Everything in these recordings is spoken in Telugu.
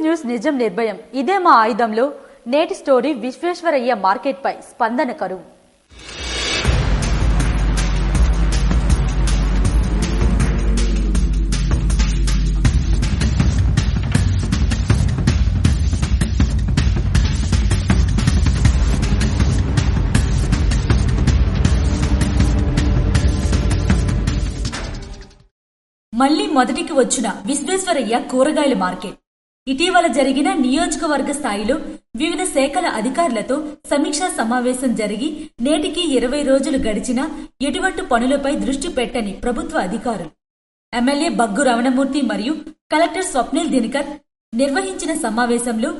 న్యూస్ నిజం నిర్భయం. ఇదే మా ఆయుధంలో నేటి స్టోరీ విశ్వేశ్వరయ్య మార్కెట్పై స్పందన కరువు. మళ్ళీ మొదటికి వచ్చిన విశ్వేశ్వరయ్య కూరగాయల మార్కెట్. ఇటీవల జరిగిన నియోజకవర్గ స్థాయిలో వివిధ శాఖల అధికారులతో సమీక్షా సమావేశం జరిగి నేటికి ఇరవై రోజులు గడిచినా ఎటువంటి పనులపై దృష్టి పెట్టని ప్రభుత్వ అధికారులు. ఎమ్మెల్యే బగ్గు రమణమూర్తి మరియు కలెక్టర్ స్వప్నిల్ దినకర్ నిర్వహించిన సమావేశంలో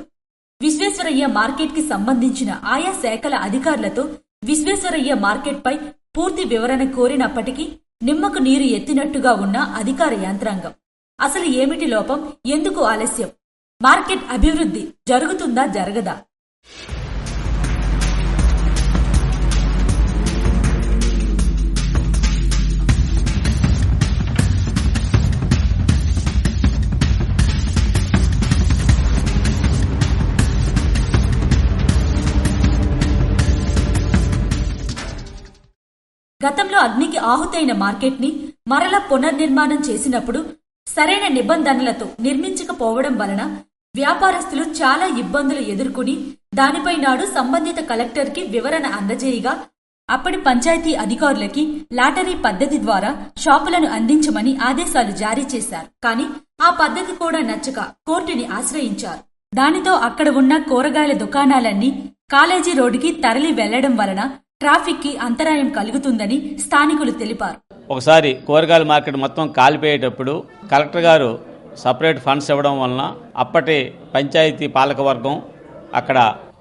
విశ్వేశ్వరయ్య మార్కెట్కి సంబంధించిన ఆయా శాఖల అధికారులతో విశ్వేశ్వరయ్య మార్కెట్ పై పూర్తి వివరణ కోరినప్పటికీ నిమ్మకు నీరు ఎత్తినట్టుగా ఉన్న అధికార యంత్రాంగం. అసలు ఏమిటి లోపం? ఎందుకు ఆలస్యం? మార్కెట్ అభివృద్ధి జరుగుతుందా జరగదా? గతంలో అగ్నికి ఆహుతైన మార్కెట్ని మరలా పునర్నిర్మాణం చేసినప్పుడు సరైన నిబంధనలతో నిర్మించకపోవడం వలన వ్యాపారస్తులు చాలా ఇబ్బందులు ఎదుర్కొని దానిపై నాడు సంబంధిత కలెక్టర్కి వివరణ అందజేయగా అప్పటి పంచాయతీ అధికారులకి లాటరీ పద్ధతి ద్వారా షాపులను అందించమని ఆదేశాలు జారీ చేశారు. కానీ ఆ పద్ధతి కూడా నచ్చక కోర్టుని ఆశ్రయించారు. దానితో అక్కడ ఉన్న కూరగాయల దుకాణాలన్నీ కాలేజీ రోడ్డుకి తరలి వెళ్ళడం వలన ట్రాఫిక్కి అంతరాయం కలుగుతుందని స్థానికులు తెలిపారు. ఒకసారి కూరగాయల మార్కెట్ మొత్తం కాలిపోయేటప్పుడు కలెక్టర్ గారు సపరేట్ ఫండ్స్ ఇవ్వడం వలన అప్పటి పంచాయతీ పాలకవర్గం అక్కడ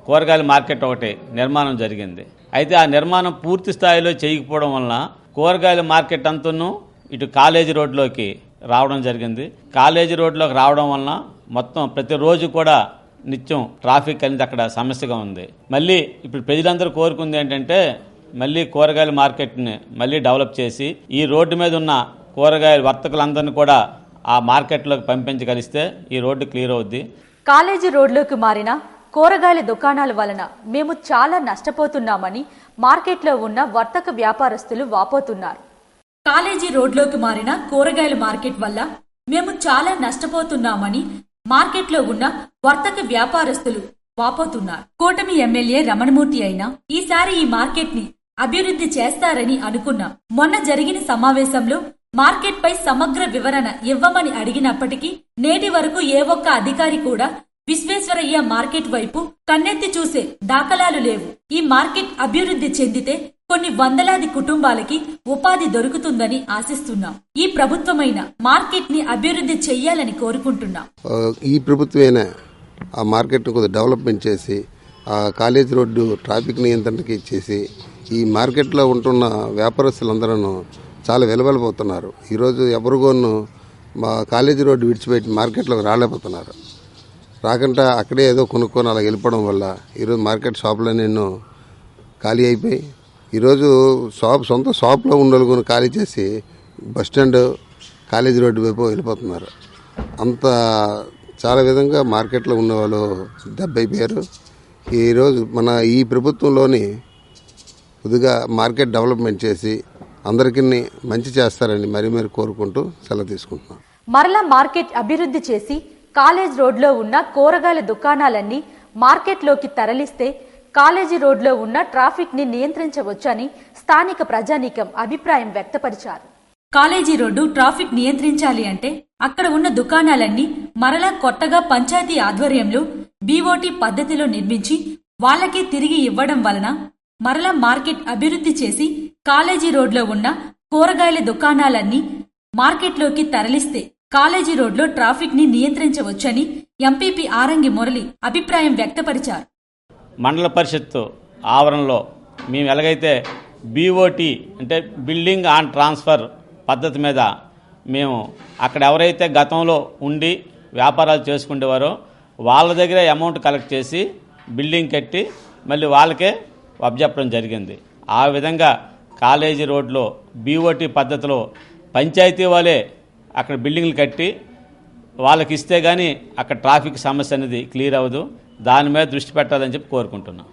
కూరగాయల మార్కెట్ ఒకటి నిర్మాణం జరిగింది. అయితే ఆ నిర్మాణం పూర్తి స్థాయిలో చేయకపోవడం వలన కూరగాయల మార్కెట్ అంతను ఇటు కాలేజీ రోడ్లోకి రావడం జరిగింది. కాలేజీ రోడ్లోకి రావడం వలన మొత్తం ప్రతిరోజు కూడా నిత్యం ట్రాఫిక్ అనేది అక్కడ సమస్యగా ఉంది. మళ్ళీ ఇప్పుడు ప్రజలందరూ కోరుకుంది ఏంటంటే మళ్ళీ కూరగాయల మార్కెట్ని మళ్ళీ డెవలప్ చేసి ఈ రోడ్డు మీద ఉన్న కూరగాయల వర్తకులందరినీ కూడా ఆ మార్కెట్లోకి పంపించగలిస్తే ఈ రోడ్డు క్లియర్ అవుద్ది. కాలేజీ రోడ్లోకి మారిన కూరగాయల దుకాణాల వలన మేము చాలా నష్టపోతున్నామని మార్కెట్లో ఉన్న వర్తక వ్యాపారస్తులు వాపోతున్నారు. కాలేజీ రోడ్లోకి మారిన కూరగాయల మార్కెట్ వల్ల మేము చాలా నష్టపోతున్నామని మార్కెట్లో ఉన్న వర్తక వ్యాపారస్తులు వాపోతున్నారు. కూటమి ఎమ్మెల్యే రమణమూర్తి అయినా ఈసారి ఈ మార్కెట్ని అభివృద్ధి చేస్తారని అనుకున్నాం మొన్న జరిగిన సమావేశంలో మార్కెట్ పై సమగ్ర వివరణ ఇవ్వమని అడిగినప్పటికీ నేటి వరకు ఏ ఒక్క అధికారి కూడా విశ్వేశ్వరయ్య మార్కెట్ వైపు కన్నెత్తి చూసే దాఖలాలు లేవు. ఈ మార్కెట్ అభివృద్ధి చెందితే కొన్ని వందలాది కుటుంబాలకి ఉపాధి దొరుకుతుందని ఆశిస్తున్నాం. ఈ ప్రభుత్వమైన మార్కెట్ని అభివృద్ధి చెయ్యాలని కోరుకుంటున్నాం. ఈ ప్రభుత్వమైన ఆ మార్కెట్ కొద్దిగా డెవలప్మెంట్ చేసి ఆ కాలేజ్ రోడ్డు ట్రాఫిక్ నియంత్రణకి ఇచ్చేసి ఈ మార్కెట్లో ఉంటున్న వ్యాపారస్తులందరూ చాలా వెలువెలబోతున్నారు. ఈరోజు ఎవరిగోను మా కాలేజీ రోడ్డు విడిచిపెట్టి మార్కెట్లోకి రాలేకపోతున్నారు. రాకుండా అక్కడే ఏదో కొనుక్కొని అలా వెళ్ళిపోవడం వల్ల ఈరోజు మార్కెట్ షాప్లో నేను ఖాళీ అయిపోయి ఈరోజు షాప్ సొంత షాప్లో ఉండలుగుని ఖాళీ చేసి బస్ స్టాండ్ కాలేజీ రోడ్డు వైపు వెళ్ళిపోతున్నారు. అంత చాలా విధంగా మార్కెట్లో ఉన్న వాళ్ళు దెబ్బైపోయారు. ఈరోజు మన ఈ ప్రభుత్వంలోని కొద్దిగా మార్కెట్ డెవలప్మెంట్ చేసి అందరికీ మంచి చేస్తారని మరీ మరి కోరుకుంటూ సెలవు తీసుకుంటున్నాం. మరలా మార్కెట్ అభివృద్ధి చేసి కాలేజ్ రోడ్లో ఉన్న కూరగాయల దుకాణాలన్నీ మార్కెట్లోకి తరలిస్తే కాలేజీ రోడ్లో ఉన్న ట్రాఫిక్ని నియంత్రించవచ్చని స్థానిక ప్రజానీకం అభిప్రాయం వ్యక్తపరిచారు. కాలేజీ రోడ్డు ట్రాఫిక్ నియంత్రించాలి అంటే అక్కడ ఉన్న దుకాణాలన్నీ మరలా కొత్తగా పంచాయతీ ఆధ్వర్యంలో బీఓటీ పద్ధతిలో నిర్మించి వాళ్ళకే తిరిగి ఇవ్వడం వలన మరలా మార్కెట్ అభివృద్ధి చేసి కాలేజీ రోడ్లో ఉన్న కూరగాయల దుకాణాలన్నీ మార్కెట్లోకి తరలిస్తే కాలేజీ రోడ్లో ట్రాఫిక్ని నియంత్రించవచ్చని ఎంపీపీ ఆరంగి మురళి అభిప్రాయం వ్యక్తపరిచారు. మండల పరిషత్తు ఆవరణలో మేము ఎలాగైతే బీఓటీ అంటే బిల్డింగ్ ఆన్ ట్రాన్స్ఫర్ పద్ధతి మీద మేము అక్కడ ఎవరైతే గతంలో ఉండి వ్యాపారాలు చేసుకునేవారో వాళ్ళ దగ్గర అమౌంట్ కలెక్ట్ చేసి బిల్డింగ్ కట్టి మళ్ళీ వాళ్ళకే అప్పచెప్పడం జరిగింది. ఆ విధంగా కాలేజీ రోడ్లో బీఓటీ పద్ధతిలో పంచాయతీ వాళ్ళే అక్కడ బిల్డింగ్లు కట్టి వాళ్ళకి ఇస్తే కానీ అక్కడ ట్రాఫిక్ సమస్య అనేది క్లియర్ అవ్వదు. దాని మీద దృష్టి పెట్టాలని చెప్పి కోరుకుంటున్నాం.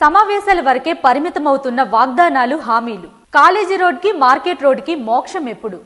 సమావేశాల వరకే పరిమితమవుతున్న వాగ్దానాలు హామీలు. కాలేజీ రోడ్కి మార్కెట్ రోడ్కి మోక్షం ఎప్పుడు?